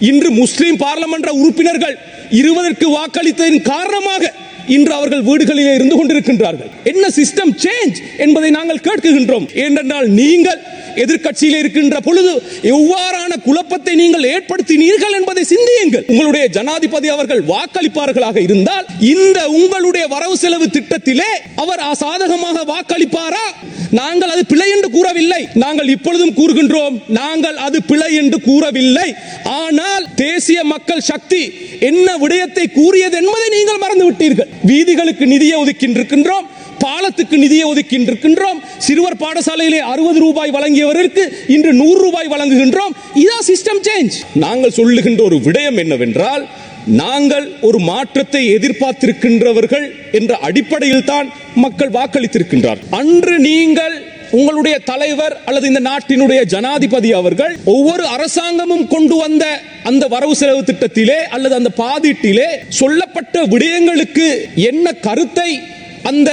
இன்று முஸ்லிம் பாராளுமன்ற உறுப்பினர்கள் இருவதற்கு வாக்களித்ததன் காரணமாக இன்று அவர்கள் வீடுகளிலே இருந்து கொண்டிருக்கின்றார்கள். என்ன சிஸ்டம் சேஞ்ச் என்பதை நாங்கள் கேட்குகின்றோம். ஏனென்றால் நீங்கள் எதிர்க்கட்சியில் இருக்கின்ற பொழுது எவ்வாறான குழப்பத்தை நீங்கள் ஏற்படுத்தினீர்கள் என்பதை சிந்தியுங்கள். உங்களுடைய ஜனாதிபதி அவர்கள் வாக்களிப்பார்களாக இருந்தால் இந்த உங்களுடைய வரவு செலவு திட்டத்திலே அவர் சாதகமாக வாக்களிப்பாரா? நாங்கள் அது பிழை என்று கூறவில்லை. நாங்கள் இப்பொழுதும் கூறுகின்றோம் நாங்கள் அது பிழை என்று கூறவில்லை. ஆனால் தேசிய மக்கள் சக்தி என்ன விடயத்தை கூறியது என்பதை நீங்கள் மறந்து விட்டீர்கள் வீதிகளுக்கு நிதியை ஒதுக்கின்றிருக்கின்றோம் பாலத்துக்கு நிதியை ஒதுக்கின்றிருக்கின்றோம் சிறுவர் பாடசாலையிலே அறுபது ரூபாய் வழங்கியவருக்கு இன்று நூறு ரூபாய் வழங்குகின்றோம். இதான் சிஸ்டம் சேஞ்ச் நாங்கள் சொல்லுகின்ற ஒரு விடயம் என்னவென்றால் நாங்கள் ஒரு மாற்றத்தை எதிர்பார்த்திருக்கின்றவர்கள் என்ற அடிப்படையில் தான் மக்கள் வாக்களித்திருக்கின்றார் அன்று நீங்கள் உங்களுடைய தலைவர் அல்லது இந்த நாட்டினுடைய ஜனாதிபதி அவர்கள் ஒவ்வொரு அரசாங்கமும் கொண்டு வந்த அந்த வரவு செலவு திட்டத்திலே அல்லது அந்த பாதீட்டிலே சொல்லப்பட்ட விடயங்களுக்கு என்ன கருத்தை அந்த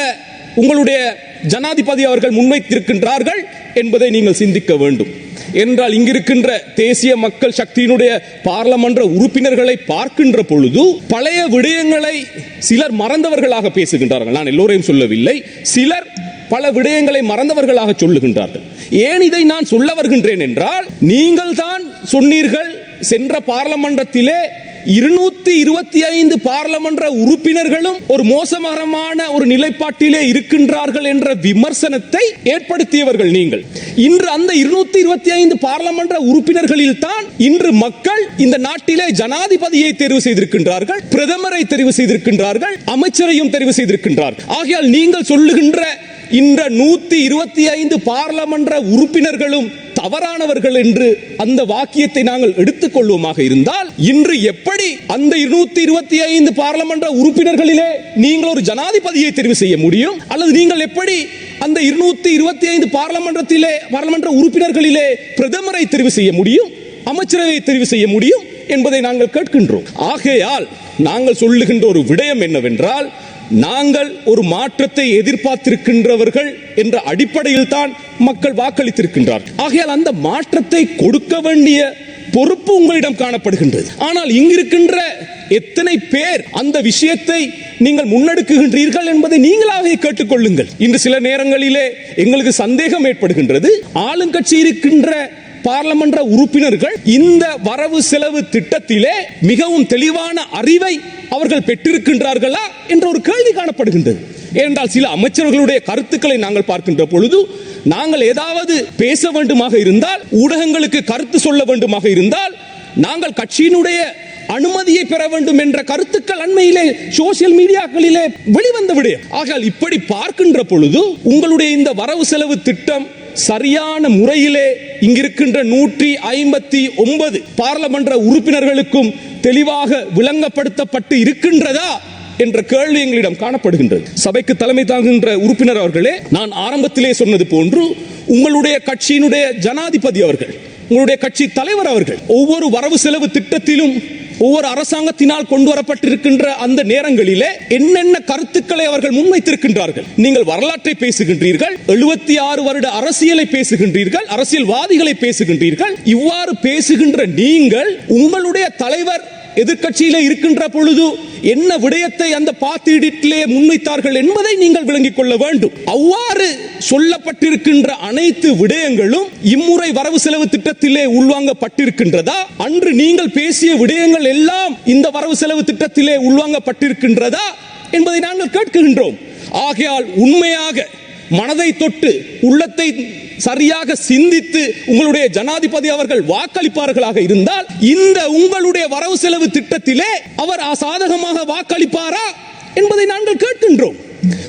உங்களுடைய ஜனாதிபதி அவர்கள் முன்வைத்திருக்கின்றார்கள் என்பதை நீங்கள் சிந்திக்க வேண்டும். என்றால் இங்கிருக்கின்ற தேசிய மக்கள் சக்தியினுடைய பாராளுமன்ற உறுப்பினர்களை பார்க்கின்ற பொழுது பழைய விடயங்களை சிலர் மறந்தவர்களாக பேசுகின்றார்கள். நான் எல்லோரையும் சொல்லவில்லை. சிலர் பல விடயங்களை மறந்தவர்களாக சொல்லுகின்றார்கள். ஏன் இதை நான் சொல்ல வருகின்றேன் என்றால் நீங்கள் தான் சொன்னீர்கள் சென்ற பாராளுமன்றத்திலே இருநூத்தி இருபத்தி ஐந்து பாராளுமன்ற உறுப்பினர்களும் ஒரு மோசமரமான ஒரு நிலைப்பாட்டிலே இருக்கின்றார்கள் என்ற விமர்சனத்தை ஏற்படுத்தியவர்கள் நீங்கள். இன்று அந்த இருநூத்தி இருபத்தி ஐந்து பாராளுமன்ற உறுப்பினர்களில் தான் இன்று மக்கள் இந்த நாட்டிலே ஜனாதிபதியை தேர்வு செய்திருக்கின்றார்கள் பிரதமரை தெரிவு செய்திருக்கின்றார்கள் அமைச்சரையும் தெரிவு செய்திருக்கின்றார்கள். ஆகையால் நீங்கள் சொல்லுகின்ற இந்த நூத்தி இருபத்தி ஐந்து பாராளுமன்ற உறுப்பினர்களும் தவறானவர்கள் என்று அந்த வாக்கியத்தை நாங்கள் எடுத்துக்கொள்வோமாக இருந்தால் இன்று எப்படி அந்த இருநூத்தி இருபத்தி ஐந்து பாராளுமன்ற உறுப்பினர்களிலே நீங்கள் ஒரு ஜனாதிபதியை தெரிவு செய்ய முடியும்? அல்லது நீங்கள் எப்படி அந்த இருநூத்தி இருபத்தி ஐந்து பாராளுமன்றத்திலே பாராளுமன்ற உறுப்பினர்களிலே பிரதமரை தெரிவு செய்ய முடியும்? அமைச்சரவை தெரிவு செய்ய முடியும்? என்பதை நாங்கள் கேட்கின்றோம். ஆகையால் நாங்கள் சொல்லுகின்ற ஒரு விடயம் என்னவென்றால் நாங்கள் ஒரு மாற்றத்தை எதிர்பார்த்திருக்கின்றவர்கள் என்ற அடிப்படையில் தான் மக்கள் வாக்களித்திருக்கின்றார் ஆகையால் அந்த மாற்றத்தை கொடுக்க வேண்டிய பொறுப்பு உங்களிடம் காணப்படுகின்றது. ஆனால் இங்கிருக்கின்ற எத்தனை பேர் அந்த விஷயத்தை நீங்கள் முன்னெடுக்குகின்றீர்கள் என்பதை நீங்களாகவே கேட்டுக்கொள்ளுங்கள். இன்று சில நேரங்களிலே எங்களுக்கு சந்தேகம் ஏற்படுகின்றது. ஆளுங்கட்சி இருக்கின்ற பாராளுமன்ற உறுப்பினர்கள் இந்த வரவு செலவு திட்டத்திலே மிகவும் தெளிவான அறிவை அவர்கள் பெற்றிருக்கின்றார்களா என்ற ஒரு கேள்வி காணப்படுகின்றது. ஏனென்றால் சில அமைச்சர்களுடைய கருத்துக்களை நாங்கள் பார்க்கின்ற பொழுது நாங்கள் ஏதாவது பேச வேண்டுமாக இருந்தால் ஊடகங்களுக்கு கருத்து சொல்ல வேண்டுமாக இருந்தால் நாங்கள் கட்சியினுடைய அனுமதியை பெற வேண்டும் என்ற கருத்துக்கள் அண்மையிலே சோசியல் மீடியாக்களிலே வெளிவந்த விடயம். ஆகையால் இப்படி பார்க்கின்ற பொழுது உங்களுடைய இந்த வரவு செலவு திட்டம் சரியான முறையிலே இங்கிருக்கின்ற நூற்றி ஐம்பத்தி ஒன்பது பாராளுமன்ற உறுப்பினர்களுக்கும் தெளிவாக விளங்கப்படுத்தப்பட்டு இருக்கின்றதா என்ற கேள்வி எங்களிடம் காணப்படுகின்றது. சபைக்கு தலைமை தாங்குகின்ற உறுப்பினர் அவர்களே நான் ஆரம்பத்திலே சொன்னது போன்று உங்களுடைய கட்சியினுடைய ஜனாதிபதி அவர்கள் உங்களுடைய கட்சி தலைவர் அவர்கள் ஒவ்வொரு வரவு செலவு திட்டத்திலும் ஒவ்வொரு அரசாங்கத்தினால் கொண்டு வரப்பட்டிருக்கின்ற அந்த நேரங்களிலே என்னென்ன கருத்துக்களை அவர்கள் முன்வைத்திருக்கின்றார்கள்? நீங்கள் வரலாற்றை பேசுகின்றீர்கள் எழுபத்தி ஆறு வருட அரசியலை பேசுகின்றீர்கள் அரசியல்வாதிகளை பேசுகின்றீர்கள். இவ்வாறு பேசுகின்ற நீங்கள் உங்களுடைய தலைவர் எதிர்க்கட்சியிலே இருக்கின்ற பொழுது என்ன விடயத்தை அந்த பாத்திடிலே முன்வைத்தார்கள் என்பதை நீங்கள் விளங்கிக் கொள்ள வேண்டும். அவ்வாறு சொல்லப்பட்டிருக்கின்ற அனைத்து விடயங்களும் இம்முறை வரவு செலவு திட்டத்திலே உள்வாங்கப்பட்டிருக்கின்றதா? அன்று நீங்கள் பேசிய விடயங்கள் எல்லாம் இந்த வரவு செலவு திட்டத்திலே உள்வாங்கப்பட்டிருக்கின்றதா? என்பதை நாங்கள் கேட்கின்றோம் ஆகையால் உண்மையாக மனதை தொட்டு உள்ளத்தை சரியாக சிந்தித்து உங்களுடைய ஜனாதிபதி அவர்கள் வாக்களிப்பார்களாக இருந்தால் இந்த உங்களுடைய வரவு செலவு திட்டத்திலே அவர் சாதகமாக வாக்களிப்பாரா என்பதை நாங்கள் கேட்கின்றோம்.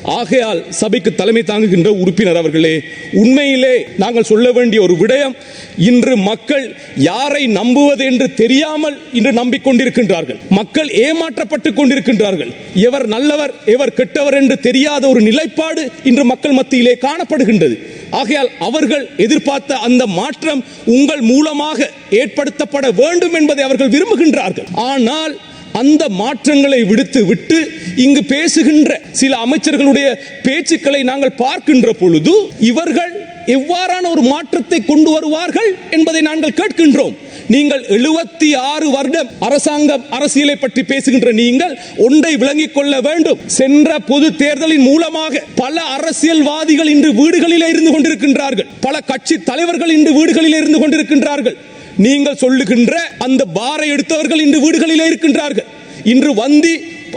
ஆகையால் சபைக்கு தலைமை தாங்குகின்ற உறுப்பினர் அவர்களே உண்மையிலே நாங்கள் சொல்ல வேண்டிய ஒரு விடயம் இன்று மக்கள் யாரை நம்புவது என்று தெரியாமல் இன்று நம்பிக்கொண்டிருக்கின்றார்கள். மக்கள் ஏமாற்றப்பட்டு கொண்டிருக்கின்றார்கள். எவர் நல்லவர் எவர் கெட்டவர் என்று தெரியாத ஒரு நிலைப்பாடு இன்று மக்கள் மத்தியிலே காணப்படுகின்றது. ஆகையால் அவர்கள் எதிர்பார்த்த அந்த மாற்றம் உங்கள் மூலமாக ஏற்படுத்தப்பட வேண்டும் என்பதை அவர்கள் விரும்புகின்றார்கள். ஆனால் அந்த மாற்றங்களை விடுத்து விட்டு இங்கு பேசுகின்ற சில அமைச்சர்களுடைய பேச்சுக்களை நாங்கள் பார்க்கின்ற பொழுது இவர்கள் எவ்வாறான ஒரு மாற்றத்தை கொண்டு வருவார்கள் என்பதை நாங்கள் கேட்கின்றோம். நீங்கள் எழுபத்தி ஆறு வருடம் அரசாங்கம் அரசியலை பற்றி பேசுகின்ற நீங்கள் ஒன்றை விளங்கிக் கொள்ள வேண்டும். சென்ற பொது தேர்தலின் மூலமாக பல அரசியல்வாதிகள் இன்று வீடுகளில் இருந்து கொண்டிருக்கின்றார்கள். பல கட்சி தலைவர்கள் இன்று வீடுகளில் இருந்து கொண்டிருக்கின்றார்கள். நீங்கள் சொல்லுகின்ற அந்த பாரை எடுத்தவர்கள் இன்று வீடுகளிலே இருக்கின்றார்கள். இன்று வந்தி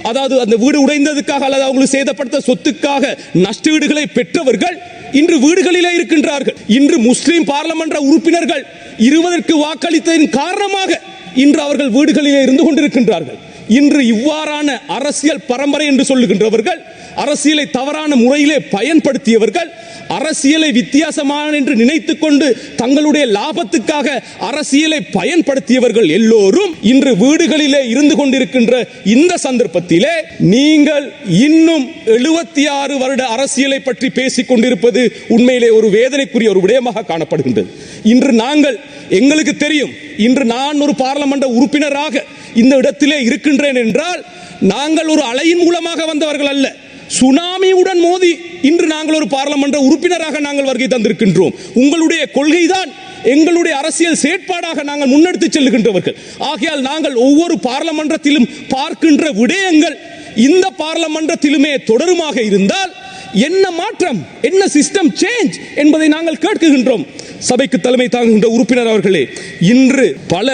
அதாவது அந்த வீடு உடைந்ததுக்காக அல்லது அவங்களுக்கு சேதப்படுத்த சொத்துக்காக நஷ்டஈடுகளை பெற்றவர்கள் இன்று வீடுகளிலே இருக்கின்றார்கள். இன்று முஸ்லிம் பாராளுமன்ற உறுப்பினர்கள் இருவதற்கு வாக்களித்ததன் காரணமாக இன்று அவர்கள் வீடுகளிலே இருந்து கொண்டிருக்கின்றார்கள். இன்று இவ்வாறான அரசியல் பரம்பரை என்று சொல்லுகின்றவர்கள் அரசியலை தவறான முறையிலே பயன்படுத்தியவர்கள் அரசியலை வித்தியாசமான என்று நினைத்து கொண்டு தங்களுடைய லாபத்துக்காக அரசியலை பயன்படுத்தியவர்கள் எல்லோரும் இன்று வீடுகளிலே இருந்து கொண்டிருக்கின்ற இந்த சந்தர்ப்பத்திலே நீங்கள் இன்னும் எழுபத்தி ஆறு வருட அரசியலை பற்றி பேசிக் கொண்டிருப்பது உண்மையிலே ஒரு வேதனைக்குரிய ஒரு விடயமாக காணப்படுகின்றது. இன்று நாங்கள் எங்களுக்கு தெரியும் இன்று நான் ஒரு பாராளுமன்ற உறுப்பினராக இந்த இடத்திலே இருக்கின்றேன் என்றால் நாங்கள் ஒரு அலையின் மூலமாக வந்தவர்கள் அல்ல. சுனாமியுடன் மோதி இன்று நாங்கள் ஒரு பாராளுமன்ற உறுப்பினராக நாங்கள் வருகை தந்திருக்கின்றோம். உங்களுடைய கொள்கைதான் எங்களுடைய அரசியல் செயற்பாடாக நாங்கள் முன்னெடுத்து செல்லுகின்றவர்கள். ஆகையால் நாங்கள் ஒவ்வொரு பாராளுமன்றத்திலும் பார்க்கின்ற விடயங்கள் இந்த பாராளுமன்றத்திலுமே தொடருமாக இருந்தால் என்ன மாற்றம் என்ன சிஸ்டம் சேஞ்ச் என்பதை நாங்கள் கேட்குகின்றோம். சபைக்கு தலைமை தாங்குகின்ற உறுப்பினர் அவர்களே இன்று பல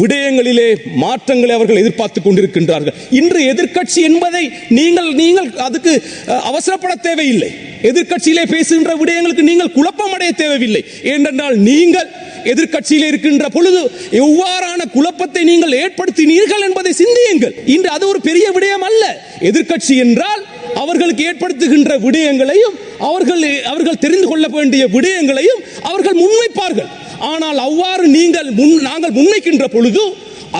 விடயங்களிலே மாற்றங்களை அவர்கள் எதிர்பார்த்து கொண்டிருக்கின்றார்கள். இன்று எதிர்க்கட்சி என்பதை நீங்கள் நீங்கள் அதுக்கு அவசரப்பட தேவையில்லை. எதிர்க்கட்சியிலே பேசுகின்ற விடயங்களுக்கு நீங்கள் குழப்பம் அடைய தேவையில்லை. ஏனென்றால் நீங்கள் எதிர்க்கட்சியில் இருக்கின்ற பொழுது எவ்வாறான குழப்பத்தை நீங்கள் ஏற்படுத்தினீர்கள் என்பதை சிந்தியுங்கள். இன்று அது ஒரு பெரிய விடயம் அல்ல. எதிர்க்கட்சி என்றால் அவர்களுக்கு ஏற்படுத்துகின்ற விடயங்களையும் அவர்கள் அவர்கள் தெரிந்து கொள்ள வேண்டிய விடயங்களையும் அவர்கள் முன்வைப்பார்கள். ஆனால் அவ்வாறு நீங்கள் முன் நாங்கள் முன்வைக்கின்ற பொழுது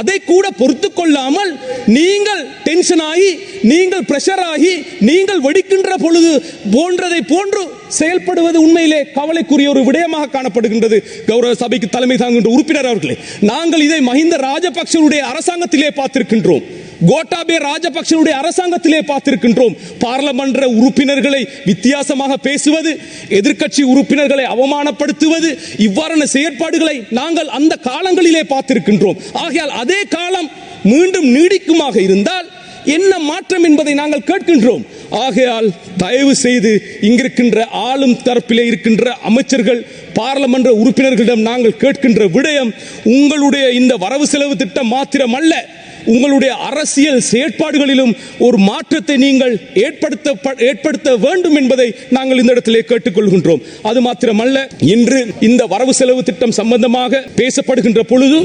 அதை கூட பொறுத்து கொள்ளாமல் நீங்கள் டென்ஷன் ஆகி நீங்கள் பிரஷர் ஆகி நீங்கள் வெடிக்கின்ற பொழுது போன்றதை போன்று செயல்படுவது உண்மையிலே கவலைக்குரிய ஒரு விடயமாக காணப்படுகின்றது. கௌரவ சபைக்கு தலைமை தாங்குகின்ற உறுப்பினர் அவர்களே நாங்கள் இதை மஹிந்த ராஜபக்சனுடைய அரசாங்கத்திலே பார்த்திருக்கின்றோம். கோட்டாபே ராஜபக்சனுடைய அரசாங்கத்திலே பார்த்திருக்கின்றோம். பாராளுமன்ற உறுப்பினர்களை வித்தியாசமாக பேசுவது எதிர்க்கட்சி உறுப்பினர்களை அவமானப்படுத்துவது இவ்வாறான செயற்பாடுகளை நாங்கள் அந்த காலங்களிலே பார்த்திருக்கின்றோம். ஆகையால் அதே காலம் மீண்டும் நீடிக்குமாக இருந்தால் என்ன மாற்றம் என்பதை நாங்கள் கேட்கின்றோம். ஆகையால் தயவு செய்து இங்கிருக்கின்ற ஆளும் தரப்பிலே இருக்கின்ற அமைச்சர்கள் பாராளுமன்ற உறுப்பினர்களிடம் நாங்கள் கேட்கின்ற விடயம் உங்களுடைய இந்த வரவு செலவு திட்டம் மாத்திரம் அல்ல உங்களுடைய அரசியல் செயற்பாடுகளிலும் ஒரு மாற்றத்தை நீங்கள் ஏற்படுத்த ஏற்படுத்த வேண்டும் என்பதை நாங்கள் இந்த இடத்திலே கேட்டுக்கொள்கின்றோம். அது மாத்திரமல்ல இன்று இந்த வரவு செலவு திட்டம் சம்பந்தமாக பேசப்படுகின்ற பொழுது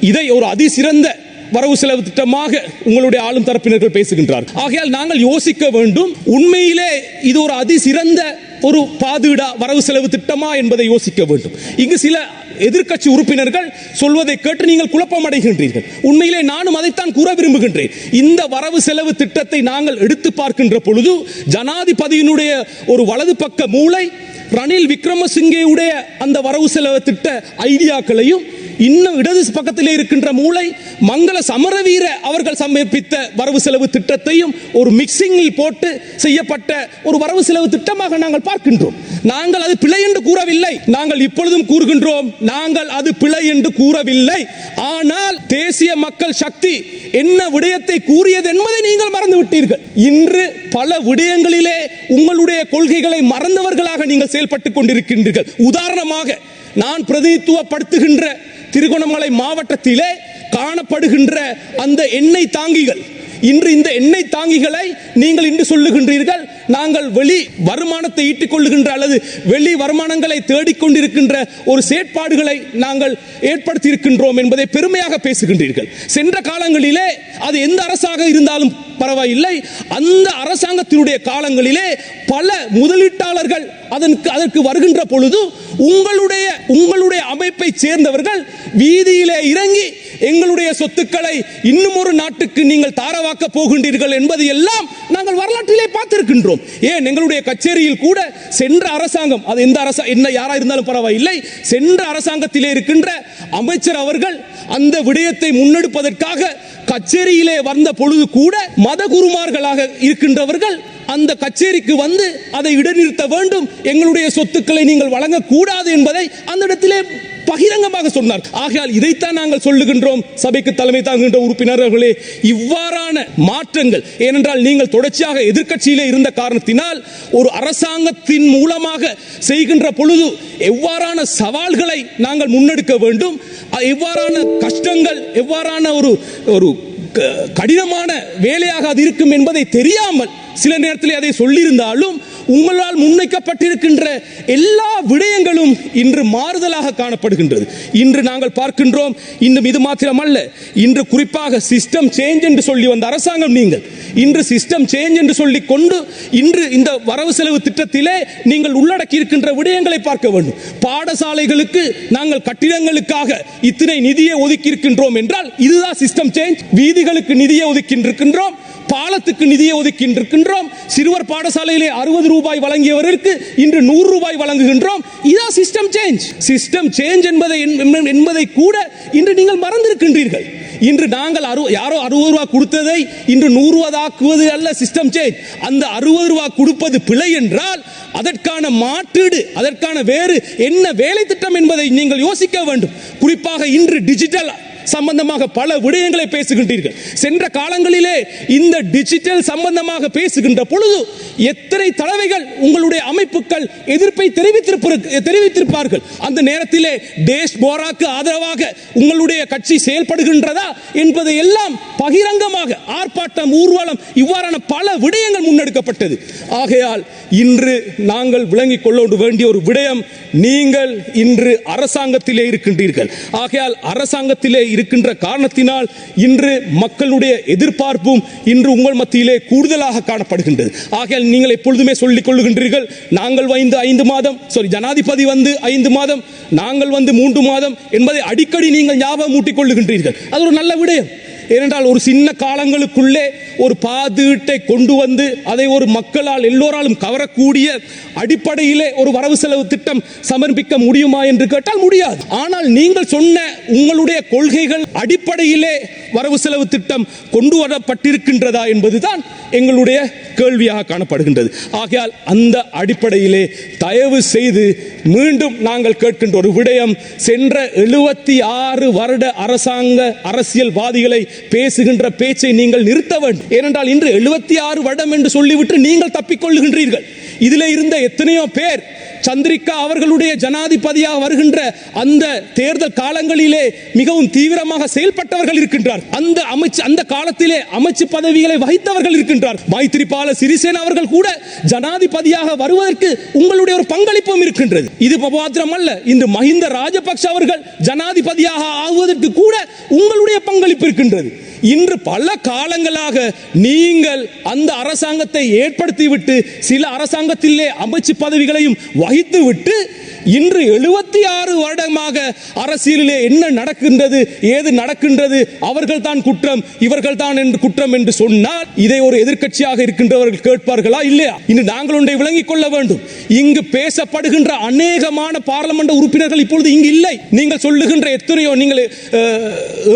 இதை ஒரு அதிசிறந்த வரவு செலவு திட்டமாக உங்களுடைய ஆளும் தரப்பினர்கள் பேசுகின்றார். ஆகையால் நாங்கள் யோசிக்க வேண்டும் உண்மையிலே இது ஒரு அதிசிறந்த ஒரு பாதுடா வரவு செலவு திட்டமா என்பதை யோசிக்க வேண்டும். இங்கு சில எதிர்க்கட்சி உறுப்பினர்கள் சொல்வதை கேட்டு நீங்கள் குழப்பம் அடைகின்றீர்கள் உண்மையிலே நானும் அதைத்தான் கூற விரும்புகின்றேன். இந்த வரவு செலவு திட்டத்தை நாங்கள் எடுத்து பார்க்கின்ற பொழுது ஜனாதிபதியினுடைய ஒரு வலது பக்க மூளை ரணில் விக்ரமசிங்கேவுடைய அந்த வரவு செலவு திட்ட ஐடியாக்களையும் இன்னும் இடது பக்கத்திலே இருக்கின்ற மூளை மங்கள சமரவீர அவர்கள் சமர்ப்பித்த வரவு செலவு திட்டத்தையும் ஒரு மிக்சிங்கில் போட்டு செய்யப்பட்ட ஒரு வரவு செலவு திட்டமாக நாங்கள் பார்க்கின்றோம். நாங்கள் அது பிழை என்று கூறவில்லை. நாங்கள் இப்பொழுதும் கூறுகின்றோம் நாங்கள் அது பிழை என்று கூறவில்லை. ஆனால் தேசிய மக்கள் சக்தி என்ன விடயத்தை கூறியது என்பதை நீங்கள் மறந்து விட்டீர்கள் இன்று பல விடயங்களிலே உங்களுடைய கொள்கைகளை மறந்தவர்களாக நீங்கள் செயல்பட்டுக் கொண்டிருக்கின்றீர்கள் உதாரணமாக நான் பிரதிநிதித்துவப்படுத்துகின்ற திருகோணமலை மாவட்டத்திலே காணப்படுகின்ற அந்த எண்ணெய் தாங்கிகள். இன்று இந்த எண்ணெய் தாங்கிகளை நீங்கள் இன்று சொல்லுகின்றீர்கள் நாங்கள் வெளி வருமானத்தை ஈட்டிக் கொள்ளுகின்ற அல்லது வெளி வருமானங்களை தேடிக்கொண்டிருக்கின்ற ஒரு செயற்பாடுகளை நாங்கள் ஏற்படுத்தி இருக்கின்றோம் என்பதை பெருமையாக பேசுகின்றீர்கள். சென்ற காலங்களிலே அது எந்த அரசாக இருந்தாலும் பரவாயில்லை. அந்த அரசாங்கத்தினுடைய காலங்களிலே பல முதலீட்டாளர்கள் அதற்கு அதற்கு வருகின்ற பொழுது உங்களுடைய உங்களுடைய அமைப்பை சேர்ந்தவர்கள் வீதியிலே இறங்கி எங்களுடைய சொத்துக்களை இன்னும் ஒரு நாட்டுக்கு நீங்கள் தாரவாக்க போகின்றீர்கள் என்பது எல்லாம் நாங்கள் வரலாற்றிலே பார்த்திருக்கின்றோம். ஏன்? எங்களுடைய கச்சேரியில் கூட சென்ற அரசாங்கம் அது எந்த அரசா என்ன யாரா இருந்தாலும் பரவாயில்லை. சென்ற அரசாங்கத்திலே இருக்கின்ற அமைச்சர் அவர்கள் அந்த விடயத்தை முன்னெடுப்பதற்காக கச்சேரியிலே வந்த பொழுது கூட மதகுருமார்களாக இருக்கின்றவர்கள் அந்த கச்சேரிக்கு வந்து அதை இடைநிறுத்த வேண்டும். எங்களுடைய சொத்துக்களை நீங்கள் வழங்கக்கூடாது என்பதை அந்த இடத்திலே பகிரங்கமாக சொன்னார். ஆகையால் இதைத்தான் நாங்கள் சொல்லுகின்றோம். சபைக்கு தலைமை தாங்குகின்ற உறுப்பினர்களே இவ்வாறான மாற்றங்கள் ஏனென்றால் நீங்கள் தொடர்ச்சியாக எதிர்க்கட்சியிலே இருந்த காரணத்தினால் ஒரு அரசாங்கத்தின் மூலமாக செய்கின்ற பொழுது எவ்வாறான சவால்களை நாங்கள் முன்னெடுக்க வேண்டும். எவ்வாறான கஷ்டங்கள் எவ்வாறான ஒரு ஒரு க- கடினமான வேலையாக அது இருக்கும் என்பதை தெரியாமல் சில நேரத்தில் அதை சொல்லியிருந்தாலும் உங்களால் முன்வைக்கப்பட்டிருக்கின்ற எல்லா விடயங்களும் இன்று மாறுதலாக காணப்படுகின்றது. இன்று நாங்கள் பார்க்கின்றோம் இன்னும் இது மாத்திரமல்ல. இன்று குறிப்பாக சிஸ்டம் சேஞ்ச் என்று சொல்லி வந்த அரசாங்கம் நீங்கள். இன்று சிஸ்டம் சேஞ்ச் என்று சொல்லி கொண்டு இன்று இந்த வரவு செலவு திட்டத்திலே நீங்கள் உள்ளடக்கி இருக்கின்ற விடயங்களை பார்க்க வேண்டும். பாடசாலைகளுக்கு நாங்கள் கட்டிடங்களுக்காக இத்தனை நிதியை ஒதுக்கி இருக்கின்றோம் என்றால் இதுதான் சிஸ்டம் சேஞ்ச் வீதிகளுக்கு நிதியை ஒதுக்கி இருக்கின்றோம் பாலத்துக்கு நிதியை ஒதுக்கின்றிருக்கின்றோம். சிறுவர் பாடசாலையிலே அறுபது ரூபாய் வழங்கியவருக்கு இன்று நூறு ரூபாய் வழங்குகின்றோம். இதான் சிஸ்டம் சேஞ்ச் சிஸ்டம் சேஞ்ச் என்பதை என்- என்பதை கூட இன்று நீங்கள் மறந்திருக்கின்றீர்கள். இன்று நாங்கள் அறு யாரோ அறுபது ரூபா கொடுத்ததை இன்று நூறு ரூபாதாக்குவது அல்ல சிஸ்டம் சேஞ்ச் அந்த அறுபது ரூபா கொடுப்பது பிழை என்றால் அதற்கான மாற்றீடு அதற்கான வேறு என்ன வேலை திட்டம் என்பதை நீங்கள் யோசிக்க வேண்டும். குறிப்பாக இன்று டிஜிட்டல் சம்பந்தமாக பல விடயங்களை பேசுகின்றீர்கள். சென்ற காலங்களிலே இந்த டிஜிட்டல் சம்பந்தமாக பேசுகின்ற பொழுது எத்தனை தலைவைகள் உங்களுடைய அமைப்புகள் எதிர்ப்பை தெரிவித்திருப்ப- தெரிவித்திருப்பார்கள். அந்த நேரத்திலே தேஷ் போராக்கு ஆதரவாக உங்களுடைய கட்சி செயல்படுகின்றதா என்பதை எல்லாம் பகிரங்கமாக ஆர்ப்பாட்டம் ஊர்வலம் இவ்வாறான பல விடயங்கள் முன்னெடுக்கப்பட்டது. ஆகையால் இன்று நாங்கள் விளங்கிக் கொள்ள வேண்டிய ஒரு விடயம் நீங்கள் இன்று அரசாங்கத்திலே இருக்கின்றீர்கள். ஆகையால் அரசாங்கத்திலே இருக்கின்ற காரணத்தினால் இன்று மக்களுடைய எதிர்பார்ப்பும் இன்று உங்கள் மத்தியிலே கூடுதலாக காணப்படுகின்றது. ஆகையால் நீங்கள் எப்பொழுதுமே சொல்லிக் கொள்ளுகின்றீர்கள் நாங்கள் வந்து ஐந்து மாதம் சாரி ஜனாதிபதி வந்து ஐந்து மாதம் நாங்கள் வந்து மூன்று மாதம் என்பதை அடிக்கடி நீங்கள் ஞாபகம் மூட்டிக் கொள்ளுகின்றீர்கள். அது ஒரு நல்ல விடயம். ஏனென்றால் ஒரு சின்ன காலங்களுக்குள்ளே ஒரு பாதீட்டை கொண்டு வந்து அதை ஒரு மக்களால் எல்லோராலும் கவரக்கூடிய அடிப்படையிலே ஒரு வரவு செலவு திட்டம் சமர்ப்பிக்க முடியுமா என்று கேட்டால் முடியாது. ஆனால் நீங்கள் சொன்ன உங்களுடைய கொள்கைகள் அடிப்படையிலே வரவு செலவு திட்டம் கொண்டு வரப்பட்டிருக்கின்றதா என்பதுதான் எங்களுடைய கேள்வியாக காணப்படுகின்றது. ஆகையால் அந்த அடிப்படையிலே தயவு செய்து மீண்டும் நாங்கள் கேட்கின்ற ஒரு விடயம் சென்ற எழுபத்தி ஆறு வருட அரசாங்க அரசியல்வாதிகளை பேசுகின்ற பேச்சை நீங்கள் நிறுத்த வேண்டும். ஏனென்றால் இன்று எழுபத்தி ஆறு வருடம் என்று சொல்லிவிட்டு நீங்கள் தப்பிக்கொள்ளுகின்றீர்கள். இதில் இருந்த எத்தனையோ பேர் சந்திரிகா அவர்களுடைய ஜனாதிபதியாக வருகின்ற அந்த தேர்தல் காலங்களிலே மிகவும் தீவிரமாக செயல்பட்டவர்கள் இருக்கின்றார். அந்த அமைச்சு அந்த காலத்திலே அமைச்சு பதவிகளை வகித்தவர்கள் இருக்கின்றார். மைத்திரிபால சிறிசேன அவர்கள் கூட ஜனாதிபதியாக வருவதற்கு உங்களுடைய ஒரு பங்களிப்பும் இருக்கின்றது. இது மாத்திரம் அல்ல இந்த மஹிந்த ராஜபக்ஷ அவர்கள் ஜனாதிபதியாக ஆகுவதற்கு கூட உங்களுடைய பங்களிப்பு இருக்கின்றது. இன்று பல காலங்களாக நீங்கள் அந்த அரசாங்கத்தை ஏற்படுத்திவிட்டு சில அரசாங்கத்திலே அமைச்சு பதவிகளையும் வகித்துவிட்டு இன்று எழுபத்தி ஆறு வருடமாக அரசியலிலே என்ன நடக்கின்றது ஏது நடக்கின்றது அவர்கள் தான் குற்றம் இவர்கள் தான் என்று குற்றம் என்று சொன்னால் இதை ஒரு எதிர்க்கட்சியாக இருக்கின்றவர்கள் கேட்பார்களா இல்லையா? இன்று நாங்கள் ஒன்றை விளங்கிக் கொள்ள வேண்டும். இங்கு பேசப்படுகின்ற அநேகமான பாராளுமன்ற உறுப்பினர்கள் இப்பொழுது இங்கு இல்லை. நீங்கள் சொல்லுகின்ற எத்தனையோ நீங்கள்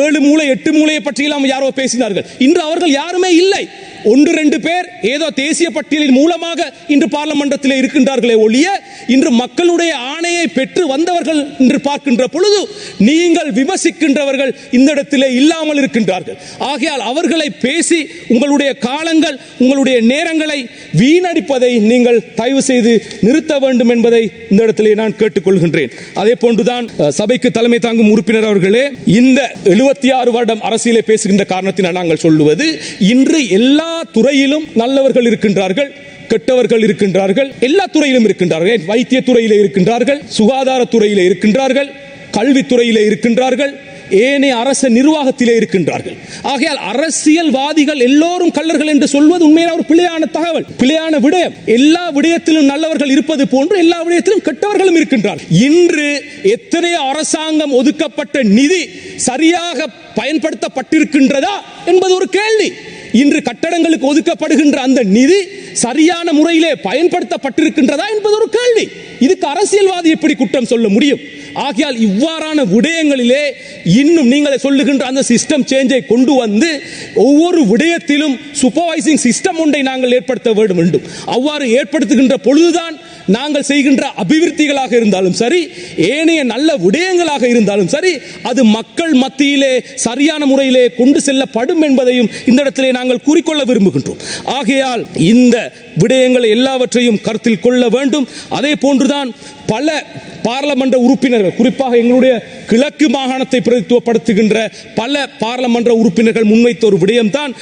ஏழு மூளை எட்டு மூளையை பற்றியெல்லாம் யாரோ பேசினார்கள். இன்று அவர்கள் யாருமே இல்லை. ஒன்று ரெண்டு பேர் ஏதோ தேசிய பட்டியலின் மூலமாக இன்று பார்லமன்றத்தில் இருக்கின்றார்களே ஒழிய இன்று மக்களுடைய ஆணையை பெற்று வந்தவர்கள் என்று பார்க்கின்ற பொழுது நீங்கள் விமர்சிக்கின்றவர்கள் இந்த இடத்திலே இல்லாமல் இருக்கின்றார்கள். ஆகையால் அவர்களை பேசி உங்களுடைய காலங்கள் உங்களுடைய நேரங்களை வீணடிப்பதை நீங்கள் தயவு செய்து நிறுத்த வேண்டும் என்பதை இந்த இடத்திலே நான் கேட்டுக்கொள்கின்றேன். அதே போன்றுதான் சபைக்கு தலைமை தாங்கும் உறுப்பினர் அவர்களே இந்த எழுபத்தி ஆறு வருடம் அரசியலை பேசுகின்ற காரணத்தினால் நாங்கள் சொல்லுவது இன்று எல்லா துறையிலும் நல்லவர்கள் இருக்கின்றார்கள் கெட்டவர்கள் இருக்கின்றார்கள் எல்லா துறையிலும் இருக்கின்றார்கள். வைத்திய துறையிலே இருக்கின்றார்கள் சுகாதாரத்துறையிலே இருக்கின்றார்கள் கல்வித்துறையிலே இருக்கின்றார்கள் ஏனைய அரச நிர்வாகத்திலே இருக்கின்றார்கள். ஆகையால் அரசியல்வாதிகள் எல்லோரும் கள்ளர்கள் என்று சொல்வது உண்மையான ஒரு பிழையான தகவல் பிழையான விடயம். எல்லா விடயத்திலும் நல்லவர்கள் இருப்பது போன்று எல்லா விடயத்திலும் கெட்டவர்களும் இருக்கின்றார்கள் இன்று எத்தனையோ அரசாங்கம் ஒதுக்கப்பட்ட நிதி சரியாக பயன்படுத்தப்பட்டிருக்கின்றதா என்பது ஒரு கேள்வி. இன்று கட்டடங்களுக்கு ஒதுக்கப்படுகின்ற அந்த நிதி சரியான முறையிலே பயன்படுத்தப்பட்டிருக்கின்றதா என்பது ஒரு கேள்வி. இதுக்கு அரசியல்வாதி எப்படி குற்றம் சொல்ல முடியும்? ஆகையால் இவ்வாறான விடயங்களிலே இன்னும் நீங்கள் சொல்லுகின்ற அந்த சிஸ்டம் சேஞ்சை கொண்டு வந்து ஒவ்வொரு விடயத்திலும் சூப்பர்வைசிங் சிஸ்டம் ஒன்றை நாங்கள் ஏற்படுத்த வேண்டும் வேண்டும் அவ்வாறு ஏற்படுத்துகின்ற பொழுதுதான் நாங்கள் செய்கின்ற அபிவிருத்திகளாக இருந்தாலும் சரி ஏனைய நல்ல விடயங்களாக இருந்தாலும் சரி அது மக்கள் மத்தியிலே சரியான முறையிலே கொண்டு செல்லப்படும் என்பதையும் இந்த இடத்திலே நாங்கள் கூறிக்கொள்ள விரும்புகின்றோம். ஆகையால் இந்த விடயங்களை எல்லாவற்றையும் கருத்தில் கொள்ள வேண்டும். அதே போன்றுதான் பல பாராளுமன்ற உறுப்பினர்கள் குறிப்பாக எங்களுடைய கிழக்கு மாகாணத்தை பிரதித்துவப்படுத்துகின்ற பல பாராளுமன்ற உறுப்பினர்கள் முன்வைத்த ஒரு விடயம்தான்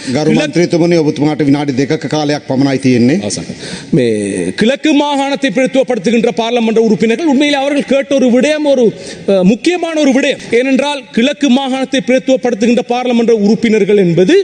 கிழக்கு மாகாணத்தை பிரதித்துவப்படுத்துகின்ற பாராளுமன்ற உறுப்பினர்கள் உண்மையில் அவர்கள் கேட்ட ஒரு விடயம் ஒரு முக்கியமான ஒரு விடயம் ஏனென்றால் கிழக்கு மாகாணத்தை பிரதித்துவப்படுத்துகின்ற பாராளுமன்ற உறுப்பினர்கள் என்பது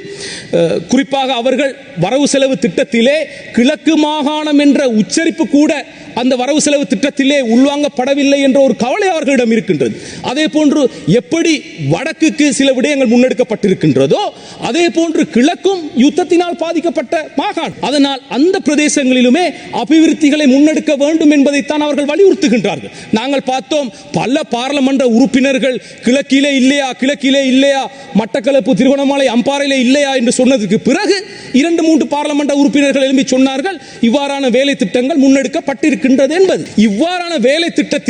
குறிப்பாக அவர்கள் வரவு செலவு திட்டத்திலே கிழக்கு மாகாணம் என்ற உச்சரிப்பு கூட அந்த வரவு செலவு திட்டத்திலே உள்வாங்கப்படவில்லை என்ற ஒரு கவலை அவர்களிடம் இருக்கின்றது. அதே போன்று எப்படி வடக்குக்கு சில விடயங்கள் முன்னெடுக்கப்பட்டிருக்கின்றதோ அதே போன்று கிழக்கும் யுத்தத்தினால் பாதிக்கப்பட்ட மாகாண் அதனால் அந்த பிரதேசங்களிலுமே அபிவிருத்திகளை முன்னெடுக்க வேண்டும் என்பதைத்தான் அவர்கள் வலியுறுத்துகின்றார்கள். நாங்கள் பார்த்தோம் பல பாராளுமன்ற உறுப்பினர்கள் கிழக்கிலே இல்லையா கிழக்கிலே இல்லையா மட்டக்களப்பு திருகோணமலை அம்பாறையிலே இல்லையா என்று சொன்னதுக்கு பிறகு இரண்டு மூன்று பாராளுமன்ற உறுப்பினர்கள் எழும்பி சொன்னார்கள் இவ்வாறான வேலை திட்டங்கள் முன்னெடுக்கப்பட்டிருக்கின்றது என்பது. இவ்வாறான வேலை திட்டத்தில்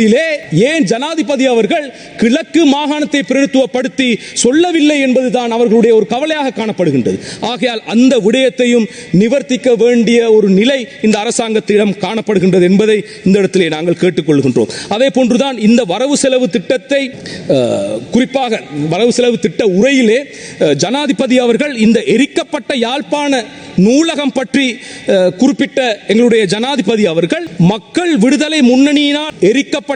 ஏன் ஜனாதிபதி அவர்கள் கிழக்கு மாகாணத்தை பிரதித்துவப்படுத்தி சொல்லவில்லை என்பதுதான் அவர்களுடைய ஒரு கவலையாக காணப்படுகின்றது. ஆகையால் அந்த விடயத்தையும் நிவர்த்திக்க வேண்டிய ஒரு நிலை இந்த அரசாங்கத்திடம் காணப்படுகின்றது என்பதை இந்த இடத்திலே நாங்கள் கேட்டுக்கொள்கின்றோம். அதே போன்றுதான் இந்த வரவு செலவு திட்டத்தை குறிப்பாக வரவு செலவு திட்ட உரையிலே ஜனாதிபதி அவர்கள் இந்த எரிக்கப்பட்ட யாழ்ப்பாண நூலகம் பற்றி குறிப்பிட்ட எங்களுடைய ஜனாதிபதி அவர்கள் மக்கள் விடுதலை முன்னணியினால் எரிக்கப்பட்ட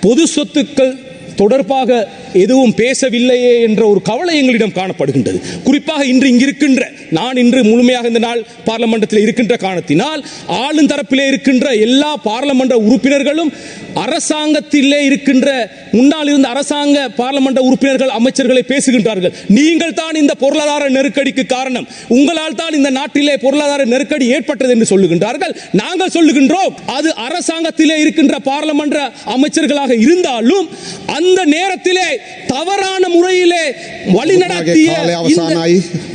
பொது சொத்துக்கள் தொடர்பாக எதுவும் பேசவில்லையே என்ற ஒரு கவலை எங்களிடம் காணப்படுகின்றது. குறிப்பாக இன்று இங்கிருக்கின்ற நான் இன்று முழுமையாக இந்த நாள் பார்லமெண்டத்தில் இருக்கின்ற காரணத்தினால் ஆளும் தரப்பிலே இருக்கின்ற எல்லா பார்லமென்ற உறுப்பினர்களும் அரசாங்கத்திலே இருக்கின்ற முன்னால் இருந்த அரசாங்க பார்லமென்ற உறுப்பினர்கள் அமைச்சர்களை பேசுகின்றார்கள். நீங்கள் தான் இந்த பொருளாதார நெருக்கடிக்கு காரணம். உங்களால் தான் இந்த நாட்டிலே பொருளாதார நெருக்கடி ஏற்பட்டது என்று சொல்லுகின்றார்கள். நாங்கள் சொல்லுகின்றோம் அது அரசாங்கத்திலே இருக்கின்ற பாராளுமன்ற அமைச்சர்களாக இருந்தாலும் அந்த நேரத்திலே தவறான முறையிலே வழிநடத்திய.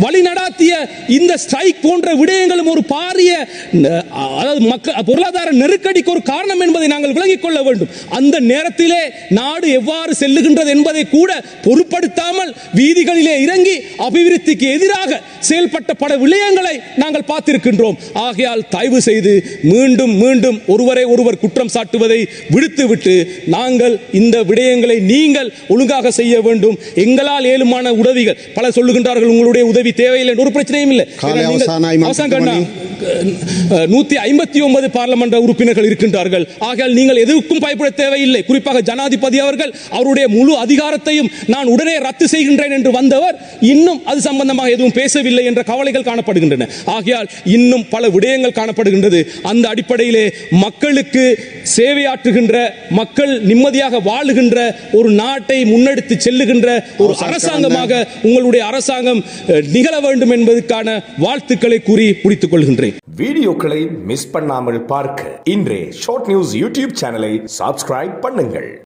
வழிநடாத்திய இந்த ஸ்ட்ரைக் போன்ற விடயங்களும் ஒரு பாரிய ந- அதாவது மக்கள் பொருளாதார நெருக்கடிக்கு ஒரு காரணம் என்பதை நாங்கள் விளங்கிக் கொள்ள வேண்டும் அந்த நேரத்திலே நாடு எவ்வாறு செல்லுகின்றது என்பதை கூட பொருட்படுத்தாமல் வீதிகளிலே இறங்கி அபிவிருத்திக்கு எதிராக செயல்பட்ட பல விடயங்களை நாங்கள் பார்த்திருக்கின்றோம் ஆகையால் தயவு செய்து மீண்டும் மீண்டும் ஒருவரை ஒருவர் குற்றம் சாட்டுவதை விடுத்துவிட்டு நாங்கள் இந்த விடயங்களை நீங்கள் ஒழுங்காக செய்ய வேண்டும். எங்களால் ஏழுமான உதவிகள். பல சொல்லுகின்றார்கள் உங்களுடைய உதவி தேவையில்லை ஒரு பிரச்சனையும் இல்லை. நூத்தி ஐம்பத்தி ஒன்பது பார்லமெண்ட் உறுப்பினர்கள் இருக்கின்றார்கள். ஆகையால் நீங்கள் எதுக்கும் பயப்பட தேவையில்லை. குறிப்பாக ஜனாதிபதி அவர்கள் அவருடைய முழு அதிகாரத்தையும் நான் உடனே ரத்து செய்கின்றேன் என்று வந்தவர் இன்னும் அது சம்பந்தமாக எதுவும் பேசவில்லை என்ற கவலைகள் காணப்படுகின்றன. ஆகையால் இன்னும் பல விடயங்கள் காணப்படுகின்றது. அந்த அடிப்படையிலே மக்களுக்கு சேவையாற்றுகின்ற மக்கள் நிம்மதியாக வாழுகின்ற ஒரு நாட்டை முன்னெடுத்து செல்லுகின்ற ஒரு அரசாங்கமாக உங்களுடைய அரசாங்கம் நிகழ வேண்டும் என்பதற்கான வாழ்த்துக்களை கூறி முடித்துக் கொள்கின்றேன். வீடியோக்களை மிஸ் பண்ணாமல் பார்க்க இன்றே ஷார்ட் நியூஸ் யூடியூப் சேனலை சப்ஸ்கிரைப் பண்ணுங்கள்.